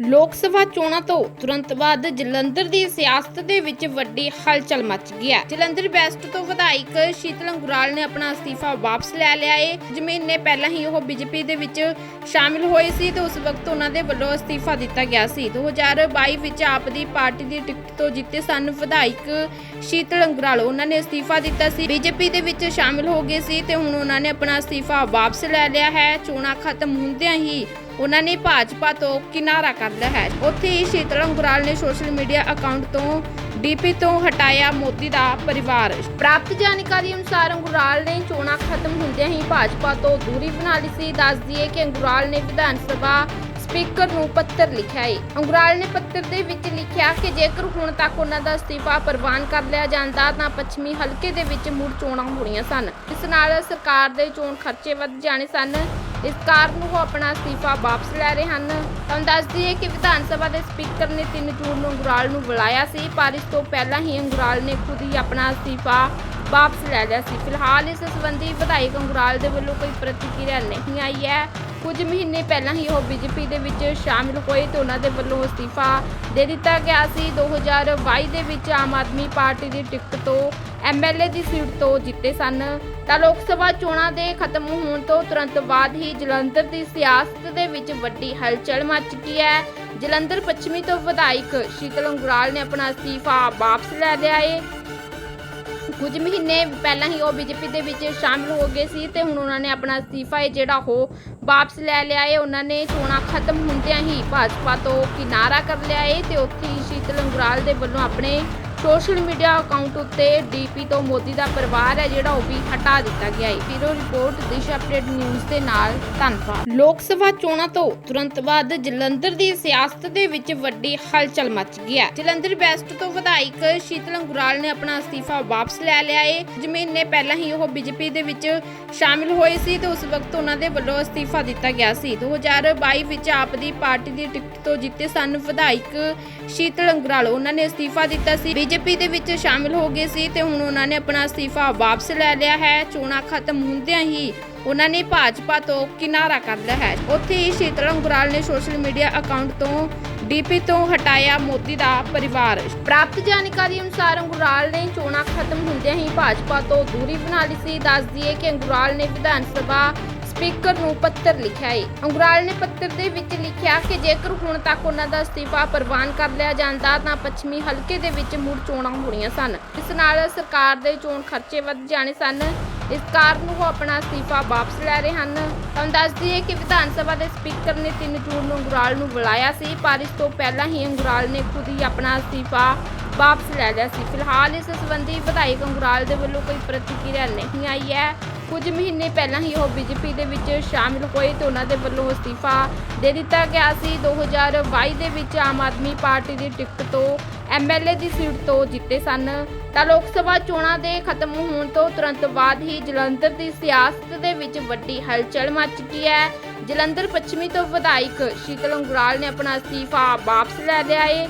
ਲੋਕ ਸਭਾ ਚੋਣਾਂ ਤੋਂ ਤੁਰੰਤ ਬਾਅਦ ਜਲੰਧਰ ਦੀ ਸਿਆਸਤ ਦੇ ਵਿੱਚ ਵੱਡੀ ਹਲਚਲ ਮਚ ਗਈ ਹੈ। ਜਲੰਧਰ ਵੈਸਟ ਤੋਂ ਵਿਧਾਇਕ ਸ਼ੀਤਲ ਅੰਗੁਰਾਲ ਨੇ ਆਪਣਾ ਅਸਤੀਫਾ ਵਾਪਸ ਲੈ ਲਿਆ ਏ। ਕੁਝ ਮਹੀਨੇ ਪਹਿਲਾਂ ਹੀ ਉਹ ਬੀਜੇਪੀ ਦੇ ਵਿੱਚ ਸ਼ਾਮਿਲ ਹੋਏ ਸੀ ਤੇ ਉਸ ਵਕਤ ਉਹਨਾਂ ਦੇ ਵੱਲੋਂ ਅਸਤੀਫਾ ਦਿੱਤਾ ਗਿਆ ਸੀ। 2022 ਵਿੱਚ ਆਪ ਦੀ ਪਾਰਟੀ ਦੀ ਟਿਕਟ ਤੋਂ ਜਿੱਤੇ ਸਨ ਵਿਧਾਇਕ ਸ਼ੀਤਲ ਅੰਗੁਰਾਲ। ਉਹਨਾਂ ਨੇ ਅਸਤੀਫਾ ਦਿੱਤਾ ਸੀ। ਬੀਜੇਪੀ ਦੇ ਵਿੱਚ ਸ਼ਾਮਿਲ ਹੋ ਗਏ ਸੀ ਤੇ ਹੁਣ ਉਹਨਾਂ ਨੇ ਆਪਣਾ ਅਸਤੀਫਾ ਵਾਪਸ ਲੈ ਲਿਆ ਹੈ। ਚੋਣਾਂ ਖਤਮ ਹੁੰਦਿਆਂ ਹੀ ਉਹਨਾਂ ਨੇ ਭਾਜਪਾ ਤੋਂ ਕਿਨਾਰਾ ਕਰ ਲਿਆ ਹੈ। ਉੱਥੇ ਹੀ ਸ਼ੀਤਲ ਅੰਗੁਰਾਲ ਨੇ ਸੋਸ਼ਲ ਮੀਡੀਆ ਅਕਾਊਂਟ ਤੋਂ ਡੀਪੀ ਤੋਂ ਹਟਾਇਆ ਮੋਦੀ ਦਾ ਪਰਿਵਾਰ। ਪ੍ਰਾਪਤ ਜਾਣਕਾਰੀ ਅਨੁਸਾਰ ਅੰਗੁਰਾਲ ਨੇ ਚੋਣਾਂ ਖਤਮ ਹੁੰਦਿਆਂ ਹੀ ਭਾਜਪਾ ਤੋਂ ਦੂਰੀ ਬਣਾ ਲਈ ਸੀ। ਦੱਸ ਦਈਏ ਕਿ ਅੰਗੁਰਾਲ ਨੇ ਵਿਧਾਨ ਸਭਾ ਸਪੀਕਰ ਨੂੰ ਪੱਤਰ ਲਿਖਿਆ ਹੈ ਅੰਗੁਰਾਲ ਨੇ ਪੱਤਰ ਦੇ ਵਿੱਚ ਲਿਖਿਆ ਕਿ ਜੇਕਰ ਹੁਣ ਤੱਕ ਉਹਨਾਂ ਦਾ ਅਸਤੀਫਾ ਪ੍ਰਵਾਨ ਕਰ ਲਿਆ ਜਾਂਦਾ, ਤਾਂ ਪੱਛਮੀ ਹਲਕੇ ਦੇ ਵਿੱਚ ਮੁੜ ਚੋਣਾਂ ਹੋਣੀਆਂ ਸਨ। ਇਸ ਨਾਲ ਸਰਕਾਰ ਦੇ ਚੋਣ ਖਰਚੇ ਵੱਧ ਜਾਣੇ ਸਨ। ਇਸ ਕਾਰਨ ਉਹ ਆਪਣਾ ਅਸਤੀਫਾ ਵਾਪਸ ਲੈ ਰਹੇ ਹਨ। ਤੁਹਾਨੂੰ ਦੱਸ ਦਈਏ ਕਿ ਵਿਧਾਨ ਸਭਾ ਦੇ ਸਪੀਕਰ ਨੇ 3 ਜੂਨ ਨੂੰ ਅੰਗਰਾਲ ਨੂੰ ਬੁਲਾਇਆ ਸੀ, ਪਰ ਇਸ ਤੋਂ ਪਹਿਲਾਂ ਹੀ ਅੰਗੁਰਾਲ ਨੇ ਖੁਦ ਹੀ ਆਪਣਾ ਅਸਤੀਫਾ ਵਾਪਸ ਲੈ ਲਿਆ ਸੀ। ਫਿਲਹਾਲ ਇਸ ਸੰਬੰਧੀ ਵਿਧਾਇਕ ਅੰਗਰਾਲ ਦੇ ਵੱਲੋਂ ਕੋਈ ਪ੍ਰਤੀਕਿਰਿਆ ਨਹੀਂ ਆਈ ਹੈ। ਕੁਝ ਮਹੀਨੇ ਪਹਿਲਾਂ ਹੀ ਉਹ ਬੀਜੇਪੀ ਦੇ ਵਿੱਚ ਸ਼ਾਮਿਲ ਹੋਏ ਤੇ ਉਹਨਾਂ ਦੇ ਵੱਲੋਂ ਅਸਤੀਫਾ ਦੇ ਦਿੱਤਾ ਗਿਆ ਸੀ। 2022 ਦੇ ਵਿੱਚ ਆਮ ਆਦਮੀ ਪਾਰਟੀ ਦੀ ਟਿਕਟ ਤੋਂ ਐਮਐਲਏ ਦੀ ਸੀਟ ਤੋਂ ਜਿੱਤੇ ਸਨ। ਤਾਂ ਲੋਕ ਸਭਾ ਚੋਣਾਂ ਦੇ ਖਤਮ ਹੋਣ ਤੋਂ ਤੁਰੰਤ ਬਾਅਦ ਹੀ ਜਲੰਧਰ ਦੀ ਸਿਆਸਤ ਦੇ ਵਿੱਚ ਵੱਡੀ ਹਲਚਲ ਮਚ ਗਈ ਹੈ। ਜਲੰਧਰ ਪੱਛਮੀ ਤੋਂ ਵਿਧਾਇਕ ਸ਼ੀਤਲ ਅੰਗੁਰਾਲ ਨੇ ਆਪਣਾ ਅਸਤੀਫਾ ਵਾਪਸ ਲੈ ਲਿਆ ਏ। ਕੁਝ ਮਹੀਨੇ ਪਹਿਲਾਂ ਹੀ ਉਹ ਬੀਜੇਪੀ ਦੇ ਵਿੱਚ ਸ਼ਾਮਿਲ ਹੋ ਗਏ ਸੀ ਤੇ ਹੁਣ ਉਹਨਾਂ ਨੇ ਆਪਣਾ ਅਸਤੀਫਾ ਹੈ ਜਿਹੜਾ ਉਹ ਵਾਪਸ ਲੈ ਲਿਆ ਏ। ਉਹਨਾਂ ਨੇ ਚੋਣਾਂ ਖਤਮ ਹੁੰਦਿਆਂ ਹੀ ਭਾਜਪਾ ਤੋਂ ਕਿਨਾਰਾ ਕਰ ਲਿਆ ਏ ਤੇ ਉੱਥੇ ਹੀ ਸ਼ੀਤਲ ਅੰਗੁਰਾਲ ਦੇ ਵੱਲੋਂ ਆਪਣੇ ਸੋਸ਼ਲ ਮੀਡੀਆ ਅਕਾਊਂਟ ਉੱਤੇ ਡੀਪੀ ਤੋਂ ਮੋਦੀ ਦਾ ਪਰਿਵਾਰ ਹੈ ਜਿਹੜਾ ਉਹ ਵੀ ਹਟਾ ਦਿੱਤਾ ਗਿਆ ਹੈ। ਬਿਊਰੋ ਰਿਪੋਰਟ, ਦਿਸ਼ ਅਪਡੇਟ ਨਿਊਜ਼ ਦੇ ਨਾਲ ਧੰਨਵਾਦ। ਲੋਕ ਸਭਾ ਚੋਣਾਂ ਤੋਂ ਤੁਰੰਤ ਬਾਅਦ ਜਲੰਧਰ ਦੀ ਸਿਆਸਤ ਦੇ ਵਿੱਚ ਵੱਡੀ ਹਲਚਲ ਮਚ ਗਈ ਹੈ। ਜਲੰਧਰ ਵੈਸਟ ਤੋਂ ਵਿਧਾਇਕ ਸ਼ੀਤਲ ਅੰਗੁਰਾਲ ਨੇ ਆਪਣਾ ਅਸਤੀਫਾ ਵਾਪਸ ਲੈ ਲਿਆ ਏ ਕੁਝ ਮਹੀਨੇ ਪਹਿਲਾਂ ਹੀ ਉਹ ਬੀਜੇਪੀ ਦੇ ਵਿੱਚ ਸ਼ਾਮਿਲ ਹੋਏ ਸੀ ਤੇ ਉਸ ਵਕਤ ਉਹਨਾਂ ਦੇ ਵੱਲੋਂ ਅਸਤੀਫਾ ਦਿੱਤਾ ਗਿਆ ਸੀ। 2022 ਵਿੱਚ ਆਪ ਦੀ ਪਾਰਟੀ ਦੀ ਟਿਕਟ ਤੋਂ ਜਿੱਤੇ ਸਨ ਵਿਧਾਇਕ ਸ਼ੀਤਲ ਅੰਗੁਰਾਲ। ਉਹਨਾਂ ਨੇ ਅਸਤੀਫਾ ਦਿੱਤਾ ਸੀ। ਬੀਜੇਪੀ ਦੇ ਵਿੱਚ ਸ਼ਾਮਿਲ ਹੋ ਗਏ ਸੀ ਤੇ ਹੁਣ ਉਹਨਾਂ ਨੇ ਆਪਣਾ ਅਸਤੀਫਾ ਵਾਪਸ ਲੈ ਲਿਆ ਹੈ। ਚੋਣਾਂ ਖਤਮ ਹੁੰਦਿਆਂ ਹੀ ਉਹਨਾਂ ਨੇ ਭਾਜਪਾ ਤੋਂ ਕਿਨਾਰਾ ਕਰ ਲਿਆ ਹੈ। ਉੱਥੇ ਹੀ ਸ਼ੀਤਲ ਅੰਗੁਰਾਲ ਨੇ ਸੋਸ਼ਲ ਮੀਡੀਆ ਅਕਾਊਂਟ ਤੋਂ ਡੀਪੀ ਤੋਂ ਹਟਾਇਆ ਮੋਦੀ ਦਾ ਪਰਿਵਾਰ। ਪ੍ਰਾਪਤ ਜਾਣਕਾਰੀ ਅਨੁਸਾਰ ਅੰਗੁਰਾਲ ਨੇ ਚੋਣਾਂ ਖਤਮ ਹੁੰਦਿਆਂ ਹੀ ਭਾਜਪਾ ਤੋਂ ਦੂਰੀ ਬਣਾ ਲਈ ਸੀ। ਦੱਸ ਦਈਏ ਕਿ ਅੰਗੁਰਾਲ ਨੇ ਵਿਧਾਨ ਸਭਾ ਸਪੀਕਰ ਨੂੰ ਪੱਤਰ ਲਿਖਿਆ ਹੈ ਅੰਗੁਰਾਲ ਨੇ ਪੱਤਰ ਦੇ ਵਿੱਚ ਲਿਖਿਆ ਕਿ ਜੇਕਰ ਹੁਣ ਤੱਕ ਉਹਨਾਂ ਦਾ ਅਸਤੀਫਾ ਪ੍ਰਵਾਨ ਕਰ ਲਿਆ ਜਾਂਦਾ, ਤਾਂ ਪੱਛਮੀ ਹਲਕੇ ਦੇ ਵਿੱਚ ਮੁੜ ਚੋਣਾਂ ਹੋਣੀਆਂ ਸਨ। ਇਸ ਨਾਲ ਸਰਕਾਰ ਦੇ ਚੋਣ ਖਰਚੇ ਵੱਧ ਜਾਣੇ ਸਨ। ਇਸ ਕਾਰਨ ਉਹ ਆਪਣਾ ਅਸਤੀਫਾ ਵਾਪਸ ਲੈ ਰਹੇ ਹਨ। ਤੁਹਾਨੂੰ ਦੱਸ ਦਈਏ ਕਿ ਵਿਧਾਨ ਸਭਾ ਦੇ ਸਪੀਕਰ ਨੇ 3 ਜੂਨ ਨੂੰ ਅੰਗੁਰਾਲ ਨੂੰ ਬੁਲਾਇਆ ਸੀ, ਪਰ ਇਸ ਤੋਂ ਪਹਿਲਾਂ ਹੀ ਅੰਗੁਰਾਲ ਨੇ ਖੁਦ ਹੀ ਆਪਣਾ ਅਸਤੀਫਾ ਵਾਪਸ ਲੈ ਲਿਆ ਸੀ। ਫਿਲਹਾਲ ਇਸ ਸੰਬੰਧੀ ਵਿਧਾਇਕ ਅੰਗਰਾਲ ਦੇ ਵੱਲੋਂ ਕੋਈ ਪ੍ਰਤੀਕਿਰਿਆ ਨਹੀਂ ਆਈ ਹੈ। ਕੁਝ ਮਹੀਨੇ ਪਹਿਲਾਂ ਹੀ ਉਹ ਬੀਜੇਪੀ ਦੇ ਵਿੱਚ ਸ਼ਾਮਿਲ ਹੋਏ ਤੇ ਉਹਨਾਂ ਦੇ ਵੱਲੋਂ ਅਸਤੀਫਾ ਦੇ ਦਿੱਤਾ ਗਿਆ ਸੀ। 2022 ਦੇ ਵਿੱਚ ਆਮ ਆਦਮੀ ਪਾਰਟੀ ਦੀ ਟਿਕਟ ਤੋਂ ਐਮਐਲਏ ਦੀ ਸੀਟ ਤੋਂ ਜਿੱਤੇ ਸਨ। ਤਾਂ ਲੋਕ ਸਭਾ ਚੋਣਾਂ ਦੇ ਖਤਮ ਹੋਣ ਤੋਂ ਤੁਰੰਤ ਬਾਅਦ ਹੀ ਜਲੰਧਰ ਦੀ ਸਿਆਸਤ ਦੇ ਵਿੱਚ ਵੱਡੀ ਹਲਚਲ ਮਚ ਚੁੱਕੀ ਹੈ। ਜਲੰਧਰ ਪੱਛਮੀ ਤੋਂ ਵਿਧਾਇਕ ਸ਼ੀਤਲ ਅੰਗਰਾਲ ਨੇ ਆਪਣਾ ਅਸਤੀਫਾ ਵਾਪਸ ਲੈ ਲਿਆ ਏ।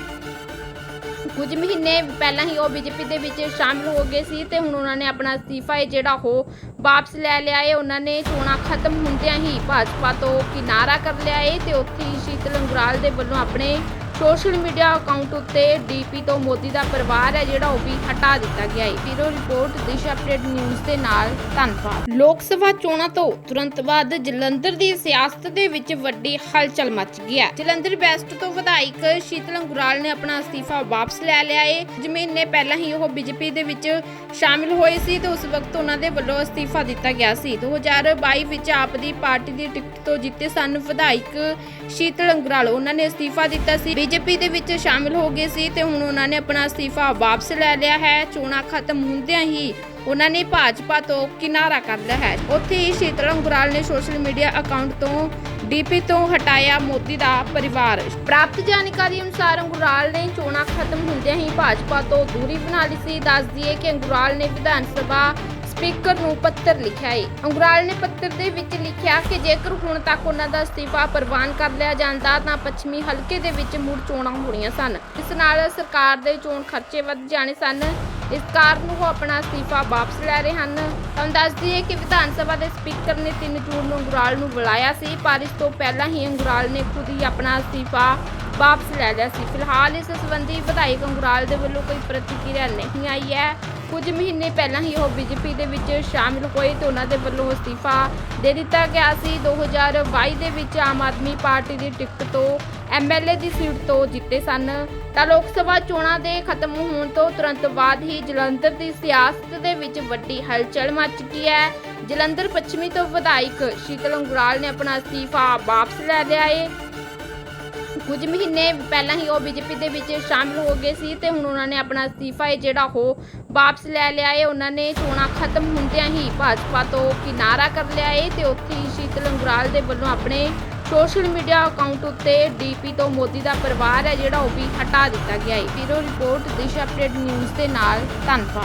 ਕੁਝ ਮਹੀਨੇ ਪਹਿਲਾਂ ਹੀ ਉਹ ਬੀਜੇਪੀ ਦੇ ਵਿੱਚ ਸ਼ਾਮਿਲ ਹੋ ਗਏ ਸੀ ਤੇ ਹੁਣ ਉਹਨਾਂ ਨੇ ਆਪਣਾ ਅਸਤੀਫਾ ਹੈ ਜਿਹੜਾ ਉਹ ਵਾਪਸ ਲੈ ਲਿਆ ਏ। ਉਹਨਾਂ ਨੇ ਚੋਣਾਂ ਖਤਮ ਹੁੰਦਿਆਂ ਹੀ ਭਾਜਪਾ ਤੋਂ ਕਿਨਾਰਾ ਕਰ ਲਿਆ ਏ ਤੇ ਉੱਥੇ ਹੀ ਸ਼ੀਤਲ ਅੰਗੁਰਾਲ ਦੇ ਵੱਲੋਂ ਆਪਣੇ ਸੋਸ਼ਲ ਮੀਡੀਆ ਅਕਾਊਂਟ ਉੱਤੇ ਡੀਪੀ ਤੋਂ ਮੋਦੀ ਦਾ ਪਰਿਵਾਰ ਹੈ ਜਿਹੜਾ ਉਹ ਵੀ ਹਟਾ ਦਿੱਤਾ ਗਿਆ ਹੈ। ਬਿਊਰੋ ਰਿਪੋਰਟ, ਦਿਸ਼ ਅਪਡੇਟ ਨਿਊਜ਼ ਦੇ ਨਾਲ ਧੰਨਵਾਦ। ਲੋਕ ਸਭਾ ਚੋਣਾਂ ਤੋਂ ਤੁਰੰਤ ਬਾਅਦ ਜਲੰਧਰ ਦੀ ਸਿਆਸਤ ਦੇ ਵਿੱਚ ਵੱਡੀ ਹਲਚਲ ਮਚ ਗਈ ਹੈ। ਜਲੰਧਰ ਵੈਸਟ ਤੋਂ ਵਿਧਾਇਕ ਸ਼ੀਤਲ ਅੰਗੁਰਾਲ ਨੇ ਆਪਣਾ ਅਸਤੀਫਾ ਵਾਪਸ ਲੈ ਲਿਆ ਏ ਕੁਝ ਮਹੀਨੇ ਪਹਿਲਾਂ ਹੀ ਉਹ ਬੀਜੇਪੀ ਦੇ ਵਿੱਚ ਸ਼ਾਮਿਲ ਹੋਏ ਸੀ ਤੇ ਉਸ ਵਕਤ ਉਹਨਾਂ ਦੇ ਵੱਲੋਂ ਅਸਤੀਫਾ ਦਿੱਤਾ ਗਿਆ ਸੀ। 2022 ਵਿੱਚ ਆਪ ਦੀ ਪਾਰਟੀ ਦੀ ਟਿਕਟ ਤੋਂ ਜਿੱਤੇ ਸਨ ਵਿਧਾਇਕ ਸ਼ੀਤਲ ਅੰਗੁਰਾਲ। ਉਹਨਾਂ ਨੇ ਅਸਤੀਫਾ ਦਿੱਤਾ ਸੀ। ਬੀਜੇਪੀ ਦੇ ਵਿੱਚ ਸ਼ਾਮਿਲ ਹੋ ਗਏ ਸੀ ਤੇ ਹੁਣ ਉਹਨਾਂ ਨੇ ਆਪਣਾ ਅਸਤੀਫਾ ਵਾਪਸ ਲੈ ਲਿਆ ਹੈ। ਚੋਣਾਂ ਖਤਮ ਹੁੰਦਿਆਂ ਹੀ ਉਹਨਾਂ ਨੇ ਭਾਜਪਾ ਤੋਂ ਕਿਨਾਰਾ ਕਰ ਲਿਆ ਹੈ। ਉੱਥੇ ਹੀ ਸ਼ੀਤਲ ਅੰਗੁਰਾਲ ਨੇ ਸੋਸ਼ਲ ਮੀਡੀਆ ਅਕਾਊਂਟ ਤੋਂ ਡੀਪੀ ਤੋਂ ਹਟਾਇਆ ਮੋਦੀ ਦਾ ਪਰਿਵਾਰ। ਪ੍ਰਾਪਤ ਜਾਣਕਾਰੀ ਅਨੁਸਾਰ ਅੰਗੁਰਾਲ ਨੇ ਚੋਣਾਂ ਖਤਮ ਹੁੰਦਿਆਂ ਹੀ ਭਾਜਪਾ ਤੋਂ ਦੂਰੀ ਬਣਾ ਲਈ ਸੀ। ਦੱਸ ਦਈਏ ਕਿ ਅੰਗੁਰਾਲ ਨੇ ਵਿਧਾਨ ਸਭਾ ਸਪੀਕਰ ਨੂੰ ਪੱਤਰ ਲਿਖਿਆ ਹੈ ਅੰਗੁਰਾਲ ਨੇ ਪੱਤਰ ਦੇ ਵਿੱਚ ਲਿਖਿਆ ਕਿ ਜੇਕਰ ਹੁਣ ਤੱਕ ਉਹਨਾਂ ਦਾ ਅਸਤੀਫਾ ਪ੍ਰਵਾਨ ਕਰ ਲਿਆ ਜਾਂਦਾ, ਤਾਂ ਪੱਛਮੀ ਹਲਕੇ ਦੇ ਵਿੱਚ ਮੁੜ ਚੋਣਾਂ ਹੋਣੀਆਂ ਸਨ। ਇਸ ਨਾਲ ਸਰਕਾਰ ਦੇ ਚੋਣ ਖਰਚੇ ਵੱਧ ਜਾਣੇ ਸਨ। ਇਸ ਕਾਰਨ ਉਹ ਆਪਣਾ ਅਸਤੀਫਾ ਵਾਪਸ ਲੈ ਰਹੇ ਹਨ। ਤੁਹਾਨੂੰ ਦੱਸ ਦਈਏ ਕਿ ਵਿਧਾਨ ਸਭਾ ਦੇ ਸਪੀਕਰ ਨੇ 3 ਜੂਨ ਨੂੰ ਅੰਗੁਰਾਲ ਨੂੰ ਬੁਲਾਇਆ ਸੀ, ਪਰ ਇਸ ਤੋਂ ਪਹਿਲਾਂ ਹੀ ਅੰਗਰਾਲ ਨੇ ਖੁਦ ਹੀ ਆਪਣਾ ਅਸਤੀਫਾ ਵਾਪਸ ਲੈ ਲਿਆ ਸੀ। ਫਿਲਹਾਲ ਇਸ ਸੰਬੰਧੀ ਵਿਧਾਇਕ ਅੰਗਰਾਲ ਦੇ ਵੱਲੋਂ ਕੋਈ ਪ੍ਰਤੀਕਿਰਿਆ ਨਹੀਂ ਆਈ ਹੈ। ਕੁਝ ਮਹੀਨੇ ਪਹਿਲਾਂ ਹੀ ਉਹ ਬੀਜੇਪੀ ਦੇ ਵਿੱਚ ਸ਼ਾਮਿਲ ਹੋਏ ਤੇ ਉਹਨਾਂ ਦੇ ਵੱਲੋਂ ਅਸਤੀਫਾ ਦੇ ਦਿੱਤਾ ਗਿਆ ਸੀ। 2022 ਦੇ ਵਿੱਚ ਆਮ ਆਦਮੀ ਪਾਰਟੀ ਦੀ ਟਿਕਟ ਤੋਂ ਐਮਐਲਏ ਦੀ ਸੀਟ ਤੋਂ ਜਿੱਤੇ ਸਨ। ਤਾਂ ਲੋਕ ਸਭਾ ਚੋਣਾਂ ਦੇ ਖਤਮ ਹੋਣ ਤੋਂ ਤੁਰੰਤ ਬਾਅਦ ਹੀ ਜਲੰਧਰ ਦੀ ਸਿਆਸਤ ਦੇ ਵਿੱਚ ਵੱਡੀ ਹਲਚਲ ਮਚ ਚੁੱਕੀ ਹੈ। ਜਲੰਧਰ ਪੱਛਮੀ ਤੋਂ ਵਿਧਾਇਕ ਸ਼ੀਤਲ ਅੰਗਰਾਲ ਨੇ ਆਪਣਾ ਅਸਤੀਫਾ ਵਾਪਸ ਲੈ ਲਿਆ ਏ। ਕੁਝ ਮਹੀਨੇ ਪਹਿਲਾਂ ਹੀ ਉਹ ਬੀਜੇਪੀ ਦੇ ਵਿੱਚ ਸ਼ਾਮਿਲ ਹੋ ਗਏ ਸੀ ਤੇ ਹੁਣ ਉਹਨਾਂ ਨੇ ਆਪਣਾ ਅਸਤੀਫਾ ਹੈ ਜਿਹੜਾ ਉਹ ਵਾਪਸ ਲੈ ਲਿਆ ਏ। ਉਹਨਾਂ ਨੇ ਚੋਣਾਂ ਖਤਮ ਹੁੰਦਿਆਂ ਹੀ ਭਾਜਪਾ ਤੋਂ ਕਿਨਾਰਾ ਕਰ ਲਿਆ ਏ ਤੇ ਉੱਥੇ ਹੀ ਸ਼ੀਤਲ ਅੰਗੁਰਾਲ ਦੇ ਵੱਲੋਂ ਆਪਣੇ ਸੋਸ਼ਲ ਮੀਡੀਆ ਅਕਾਊਂਟ ਉੱਤੇ ਡੀਪੀ ਤੋਂ ਮੋਦੀ ਦਾ ਪਰਿਵਾਰ ਹੈ ਜਿਹੜਾ ਉਹ ਵੀ ਹਟਾ ਦਿੱਤਾ ਗਿਆ ਏ। ਵੀਰੋ ਰਿਪੋਰਟ, ਦਿਸ਼ਾ ਅਪਡੇਟ ਨਿਊਜ਼ ਦੇ ਨਾਲ ਧੰਨਵਾਦ।